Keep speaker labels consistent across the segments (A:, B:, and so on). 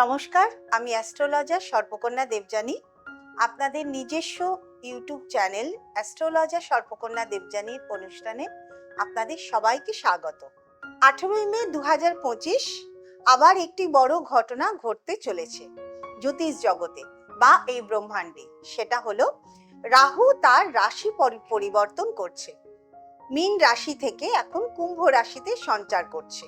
A: নমস্কার, আমি অ্যাস্ট্রোলজার সর্পকন্যা দেবযানী। আপনাদের নিজস্ব ইউটিউব চ্যানেল অ্যাস্ট্রোলজার সর্পকন্যা দেবযানীর অনুষ্ঠানে আপনাদের সবাইকে স্বাগত। আঠেরোই মে দু পঁচিশ আবার একটি বড় ঘটনা ঘটতে চলেছে জ্যোতিষ জগতে বা এই ব্রহ্মাণ্ডে। সেটা হলো, রাহু তার রাশি পরিবর্তন করছে। মীন রাশি থেকে এখন কুম্ভ রাশিতে সঞ্চার করছে।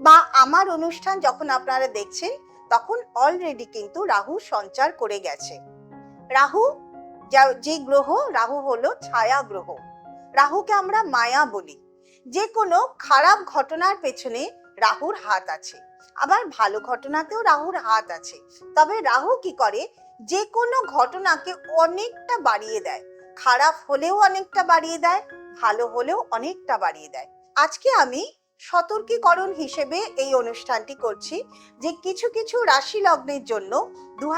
A: বা আমার অনুষ্ঠান যখন আপনারা দেখছেন তখন অলরেডি কিন্তু রাহু সঞ্চার করে গেছে। রাহু যা- গ্রহ, রাহু হলো ছায়া গ্রহ। রাহুকে আমরা মায়া বলি। যে কোনো খারাপ ঘটনার পেছনে রাহুর হাত আছে। আবার ভালো ঘটনাতেও রাহুর হাত আছে। তবে রাহু কি করে? যে কোনো ঘটনাকে অনেকটা বাড়িয়ে দেয়। খারাপ হলেও অনেকটা বাড়িয়ে দেয়, ভালো হলেও অনেকটা বাড়িয়ে দেয়। আজকে আমি সতর্কীকরণ হিসেবে এই অনুষ্ঠানটি করছি যে কিছু কিছু রাশি লগ্নের জন্য দু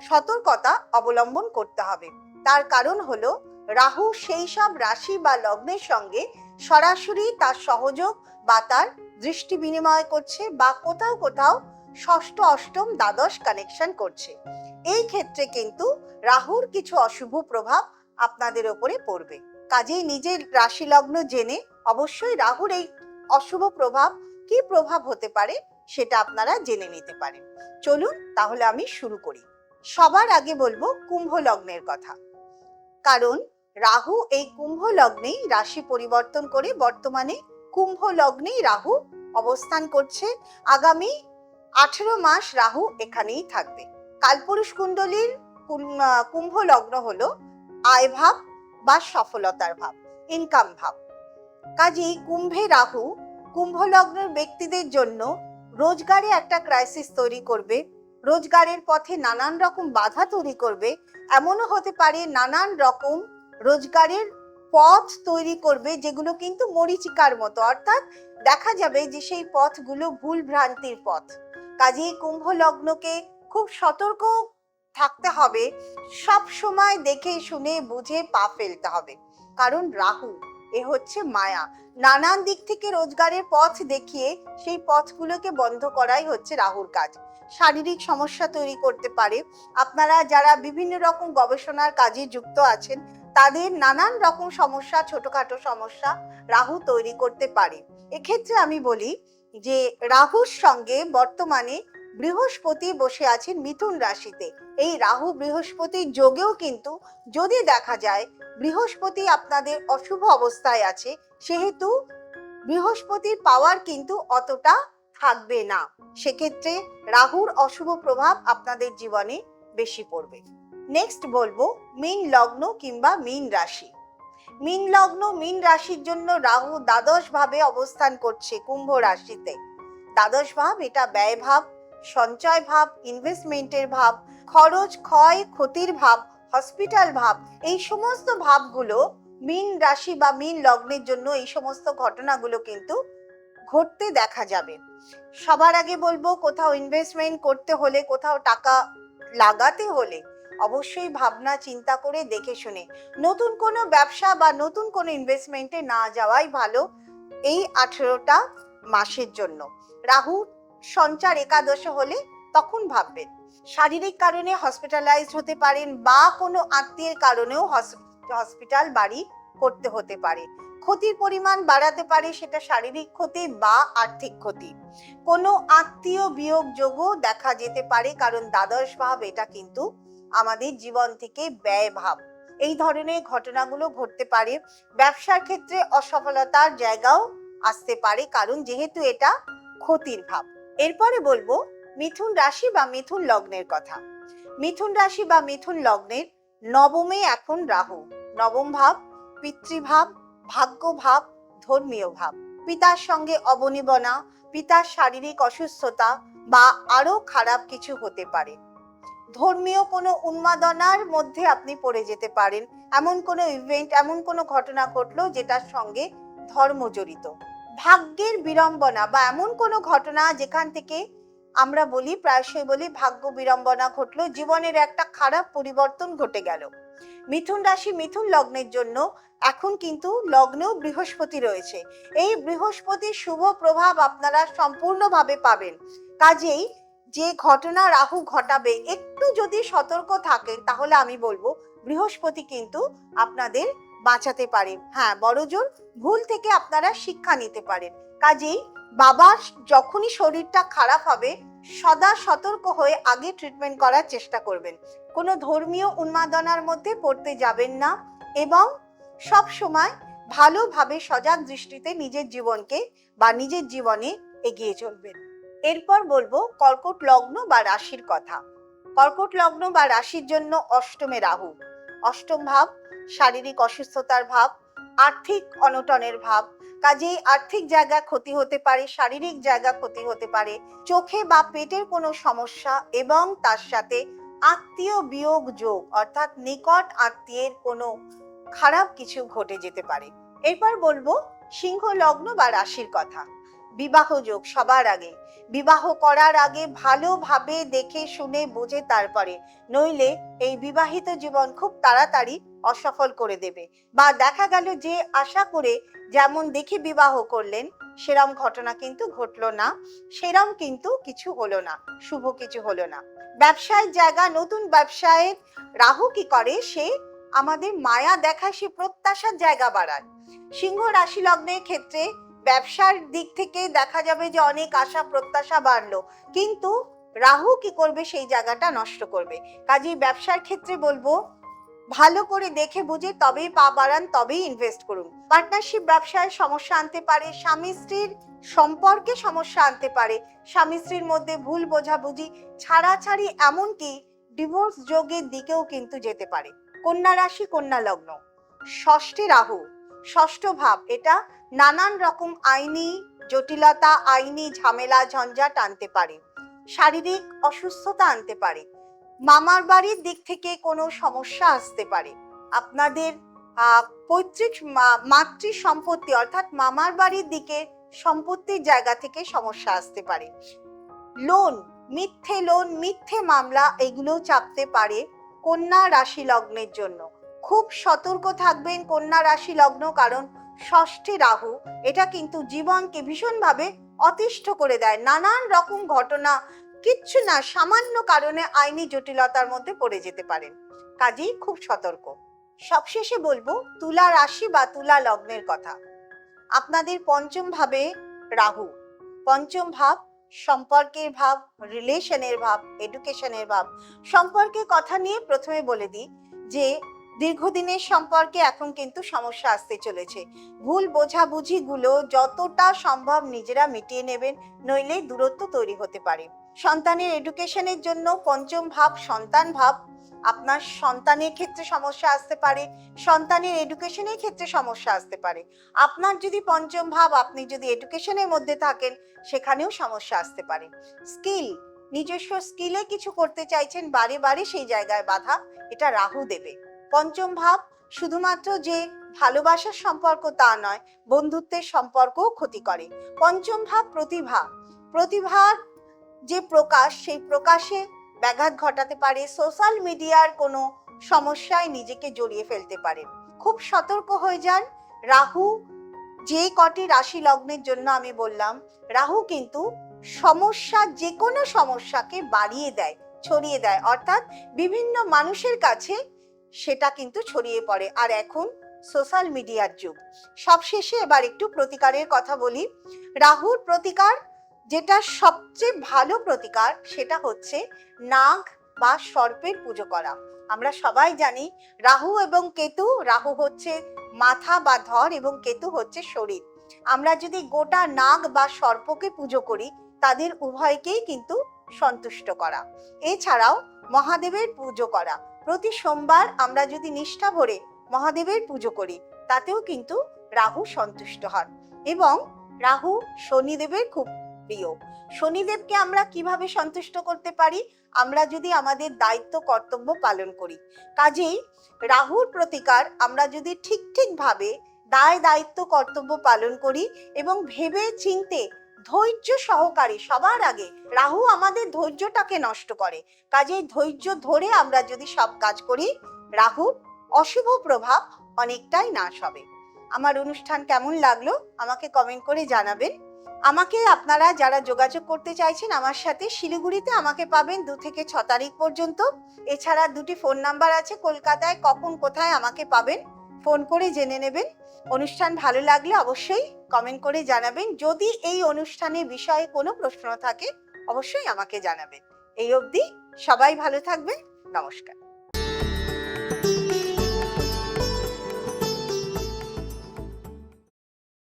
A: সতর্কতা অবলম্বন করতে হবে। তার কারণ হলো, রাহু সেই সব রাশি বা লগ্নের সঙ্গে সরাসরি তার সহযোগ বা তার দৃষ্টি বিনিময় করছে বা কোথাও কোথাও ষষ্ঠ, অষ্টম, দ্বাদশ কানেকশন করছে। এই ক্ষেত্রে কিন্তু রাহুর কিছু অশুভ প্রভাব আপনাদের ওপরে পড়বে। কাজেই নিজের রাশি লগ্ন জেনে অবশ্যই রাহুর এই অশুভ প্রভাব কি প্রভাব হতে পারে সেটা আপনারা জেনে নিতে পারেন। চলুন তাহলে আমি শুরু করি। সবার আগে বলব কুম্ভ লগ্নের কথা। কারণ রাহু এই কুম্ভ লগ্নেই রাশি পরিবর্তন করে বর্তমানে কুম্ভ লগ্নেই রাহু অবস্থান করছে। আগামী আঠেরো মাস রাহু এখানেই থাকবে। কালপুরুষ কুণ্ডলীর কুম- কুম্ভ লগ্ন হলো আয় ভাব বা সফলতার ভাব ইনকাম ভাব। কাজেই কুম্ভে রাহু কুম্ভ লগ্নের ব্যক্তিদের জন্য রোজগারে একটা ক্রাইসিস তৈরি করবে, রোজগারের পথে নানান রকম বাধা তৈরি করবে, এমনও হতে পারে নানান রকম রোজগারের পথ তৈরি করবে যেগুলো কিন্তু মরিচিকার মতো। অর্থাৎ দেখা যাবে যে সেই পথগুলো ভুল ভ্রান্তির পথ। কাজেই কুম্ভ লগ্নকে খুব সতর্ক থাকতে হবে সব সময় দেখে শুনে বুঝে পা ফেলতে হবে। কারণ রাহু এ হচ্ছে মায়া। নানান দিক থেকে রোজগারের পথ দেখিয়ে সেই পথগুলোকে বন্ধ করাই হচ্ছে রাহুর কাজ। শারীরিক সমস্যা তৈরি করতে পারে। আপনারা যারা বিভিন্ন রকম গবেষণার কাজে যুক্ত আছেন, তাদের নানান রকম সমস্যা, ছোটখাটো সমস্যা রাহু তৈরি করতে পারে। এক্ষেত্রে আমি বলি যে, রাহুর সঙ্গে বর্তমানে বৃহস্পতি বসে আছেন মিথুন রাশিতে। এই রাহু বৃহস্পতির যোগেও কিন্তু যদি দেখা যায়, বৃহস্পতি আপনাদের অশুভ অবস্থায় আছে, সেহেতু বৃহস্পতির পাওয়ার কিন্তু অতটা থাকবে না। সেক্ষেত্রে রাহুর অশুভ প্রভাব আপনাদের জীবনে বেশি পড়বে। নেক্সট বলব, মীন লগ্ন কিংবা মীন রাশি। মীন লগ্ন, মীন রাশির জন্য রাহু দ্বাদশ ভাবে অবস্থান করছে কুম্ভ রাশিতে। দ্বাদশ ভাব, এটা ব্যয় ভাব সঞ্চয় ভাব ইনভেস্টমেন্টের ভাব, খরচ, ক্ষয়, ক্ষতির ভাব হসপিটাল ভাব, এই সমস্ত ভাবগুলো মীন রাশি বা মীন লগ্নের জন্য এই সমস্ত ঘটনাগুলো কিন্তু ঘটতে দেখা যাবে। সবার আগে বলব, কোথাও ইনভেস্টমেন্ট করতে হলে, কোথাও টাকা লাগাতে হলে অবশ্যই ভাবনা, চিন্তা করে দেখে শুনে। নতুন কোনো ব্যবসা বা নতুন কোনো ইনভেস্টমেন্টে না যাওয়াই ভালো এই আঠেরোটা মাসের জন্য। রাহু সঞ্চার একাদশ হলে তখন ভাববেন। শারীরিক কারণে হসপিটালাইজড হতে পারেন বা কোনো আত্মীয়ের কারণেও হসপিটাল বাড়ি করতে হতে পারে। ক্ষতির পরিমাণ বাড়াতে পারে সেটা শারীরিক ক্ষতি বা আর্থিক ক্ষতি। কোনো আত্মীয় বিয়োগ যোগও দেখা যেতে পারে কারণ দ্বাদশ ভাব এটা কিন্তু আমাদের জীবন থেকে ব্যয় ভাব। এই ধরনের ঘটনাগুলো ঘটতে পারে। ব্যবসার ক্ষেত্রে অসফলতার জায়গাও আসতে পারে কারণ যেহেতু এটা ক্ষতির ভাব। এরপরে বলব মিথুন রাশি বা মিথুন লগ্নের কথা। মিথুন রাশি বা মিথুন লগ্নের নবমে এখন রাহু। নবম ভাব, পিতৃভাব ভাগ্য ভাব ধর্মীয় ভাব। পিতার সঙ্গে অবনিবনা, পিতার শারীরিক অসুস্থতা বা আরও খারাপ কিছু হতে পারে। ধর্মীয় কোনো উন্মাদনার মধ্যে আপনি পড়ে যেতে পারেন। এমন কোনো ইভেন্ট এমন কোনো ঘটনা ঘটলো যেটার সঙ্গে ধর্ম জড়িত। ভাগ্যের বিড়ম্বনা বা এমন কোনো ঘটনা যেখান থেকে আমরা বলি, প্রায়শই বলি ভাগ্য বিড়ম্বনা ঘটলো, জীবনের একটা খারাপ পরিবর্তন ঘটে গেল। মিথুন রাশি মিথুন লগ্নের জন্য এখন কিন্তু লগ্নেও বৃহস্পতি রয়েছে। এই বৃহস্পতির শুভ প্রভাব আপনারা সম্পূর্ণভাবে পাবেন। কাজেই যে ঘটনা রাহু ঘটাবে, একটু যদি সতর্ক থাকেন তাহলে আমি বলব বৃহস্পতি কিন্তু আপনাদের বাঁচাতে পারেন। হ্যাঁ বড়জোর ভুল থেকে আপনারা শিক্ষা নিতে পারেন। কাজেই বাবার যখনই শরীরটা খারাপ হবে, সদা সতর্ক হয়ে আগে ট্রিটমেন্ট করার চেষ্টা করবেন। কোনো ধর্মীয় উন্মাদনার মধ্যে পড়তে যাবেন না এবং সব সময় ভালোভাবে সজাগ দৃষ্টিতে নিজের জীবনকে বা নিজের জীবনে এগিয়ে চলবেন। এরপর বলব কর্কট লগ্ন বা রাশির কথা। কর্কট লগ্ন বা রাশির জন্য অষ্টমে রাহু। অষ্টম ভাব, শারীরিক অসুস্থতার ভাব, আর্থিক অনটনের ভাব। কাজেই আর্থিক জায়গা ক্ষতি হতে পারে, শারীরিক জায়গা ক্ষতি হতে পারে। চোখে বা পেটের কোনো সমস্যা এবং তার সাথে আত্মীয় বিয়োগ যোগ, অর্থাৎ নিকট আত্মীয়ের কোনো খারাপ কিছু ঘটে যেতে পারে। এরপর বলব, সিংহ লগ্ন বা রাশির কথা। বিবাহ যোগ সবার আগে। বিবাহ করার আগে ভালোভাবে দেখে শুনে বুঝে তারপরে। নইলে এই বিবাহিত জীবন খুব তাড়াতাড়ি অসফল করে দেবে। বা দেখা গেল যে আশা করে যেমন দেখে বিবাহ করলেন, সেরম ঘটনা কিন্তু ঘটলো না, সেরম কিন্তু কিছু হলো না, শুভ কিছু হলো না। ব্যবসায়ের জায়গা, নতুন ব্যবসায়ের রাহু কি করে? সে আমাদের মায়া দেখায় সে প্রত্যাশার জায়গা বাড়ায়। সিংহ রাশি লগ্নের ক্ষেত্রে ব্যবসার দিক থেকে দেখা যাবে যে অনেক আশা, প্রত্যাশা বাড়লো। কিন্তু রাহু কি করবে? সেই জায়গাটা নষ্ট করবে। কাজেই ব্যবসার ক্ষেত্রে বলব, ভালো করে দেখে বুঝে তবেই পা বাড়ান, তবেই ইনভেস্ট করুন। পার্টনারশিপ ব্যবসায় সমস্যা আনতে পারে, স্বামী স্ত্রীর সম্পর্কে সমস্যা আনতে পারে। স্বামী স্ত্রীর মধ্যে ভুল বোঝাবুঝি, ছাড়াছাড়ি এমনকি ডিভোর্স যোগের দিকেও কিন্তু যেতে পারে। কন্যা রাশি, কন্যা লগ্ন। ষষ্ঠী রাহু, ষষ্ঠ ভাব, এটা নানান রকম আইনি জটিলতা, আইনি ঝামেলা, ঝঞ্ঝাট আনতে পারে। শারীরিক অসুস্থতা আনতে পারে। মামার বাড়ির দিক থেকে কোনো সমস্যা আসতে পারে। আপনাদের পৈতৃক মাতৃ সম্পত্তি অর্থাৎ মামার বাড়ির দিকে সম্পত্তির জায়গা থেকে সমস্যা আসতে পারে। লোন, মিথ্যে লোন, মিথ্যে মামলা এগুলো চাপতে পারে কন্যা রাশি লগ্নের জন্য। খুব সতর্ক থাকবেন কন্যা রাশি লগ্ন কারণ ষষ্ঠী রাহু, এটা কিন্তু জীবনকে ভীষণভাবে অতিষ্ঠ করে দেয়। নানান রকম ঘটনা কিচ্ছু না, সামান্য কারণে আইনি জটিলতার মধ্যে পড়ে যেতে পারেন। কাজেই খুব সতর্ক। সবশেষে বলব, তুলা রাশি বা তুলা লগ্নের কথা। আপনাদের পঞ্চম ভাবে রাহু। পঞ্চম ভাব, সম্পর্কের ভাব রিলেশনের ভাব এডুকেশনের ভাব। সম্পর্কের কথা নিয়ে প্রথমে বলে দিই যে দীর্ঘদিনের সম্পর্কে এখন কিন্তু সমস্যা আসতে চলেছে। ভুল বোঝাবুঝিগুলো যতটা সম্ভব নিজেরা মিটিয়ে নেবেন, নইলে দূরত্ব তৈরি হতে পারে। সন্তানের এডুকেশনের জন্য পঞ্চম ভাব সন্তান ভাব। আপনার সন্তানের ক্ষেত্রে সমস্যা আসতে পারে, সন্তানের এডুকেশনের ক্ষেত্রে সমস্যা আসতে পারে। আপনার যদি পঞ্চম ভাব, আপনি যদি এডুকেশনের মধ্যে থাকেন, সেখানেও সমস্যা আসতে পারে। স্কিল নিজস্ব স্কিলে কিছু করতে চাইছেন, বারে বারে সেই জায়গায় বাধা, এটা রাহু দেবে। পঞ্চম ভাব শুধুমাত্র যে ভালোবাসার সম্পর্ক তা নয়, বন্ধুত্বের সম্পর্কও ক্ষতি করে। পঞ্চম ভাব প্রতিভা। প্রতিভার যে প্রকাশ, সেই প্রকাশে ব্যাঘাত ঘটাতে পারে, সোশ্যাল মিডিয়ার কোনো সমস্যায় নিজেকে জড়িয়ে ফেলতে পারে। খুব সতর্ক হয়ে যান। রাহু, যে কটি রাশি লগ্নের জন্য আমি বললাম, রাহু কিন্তু সমস্যা যে কোনো সমস্যাকে বাড়িয়ে দেয়, ছড়িয়ে দেয়। অর্থাৎ বিভিন্ন মানুষের কাছে সেটা কিন্তু ছড়িয়ে পড়ে। আর এখন সোশ্যাল মিডিয়ার যুগ। সবশেষে এবার একটু প্রতিকারের কথা বলি। রাহুর প্রতিকার, যেটা সবচেয়ে ভালো প্রতিকার, সেটা হচ্ছে নাগ বা সর্পের পুজো করা। আমরা সবাই জানি রাহু এবং কেতু, রাহু হচ্ছে মাথা বা ধর এবং কেতু হচ্ছে শরীর। আমরা যদি গোটা নাগ বা সর্পকে পুজো করি, তাদের উভয়কেই কিন্তু সন্তুষ্ট করা। এছাড়াও মহাদেবের পুজো করা। প্রতি সোমবার আমরা যদি নিষ্ঠা ভরে মহাদেবের পুজো করি, তাতেও কিন্তু রাহু সন্তুষ্ট হন। এবং রাহু শনিদেবের খুব প্রিয়। শনিদেবকে আমরা কীভাবে সন্তুষ্ট করতে পারি? আমরা যদি আমাদের দায়িত্ব, কর্তব্য পালন করি। কাজেই রাহুর প্রতিকার আমরা যদি ঠিক ঠিকভাবে দায়, দায়িত্ব, কর্তব্য পালন করি এবং ভেবে চিনতে ধৈর্য সহকারে সবার আগে রাহু আমাদের ধৈর্যটাকে নষ্ট করে। কাজেই ধৈর্য ধরে আমরা যদি সব কাজ করি, রাহু অশুভ প্রভাব অনেকটাই নাশ হবে। আমার অনুষ্ঠান কেমন লাগল আমাকে কমেন্ট করে জানাবেন। আমাকে আপনারা যারা যোগাযোগ করতে চাইছেন আমার সাথে শিলিগুড়িতে আমাকে পাবেন দু থেকে ছ তারিখ পর্যন্ত। এছাড়া দুটি ফোন নাম্বার আছে, কলকাতায় কখন কোথায় আমাকে পাবেন। ফোন করে জেনে নেবেন। অনুষ্ঠান ভালো লাগলে অবশ্যই কমেন্ট করে জানাবেন। যদি এই অনুষ্ঠানের বিষয়ে কোনো প্রশ্ন থাকে, অবশ্যই আমাকে জানাবেন। এই অবধি সবাই ভালো থাকবে নমস্কার।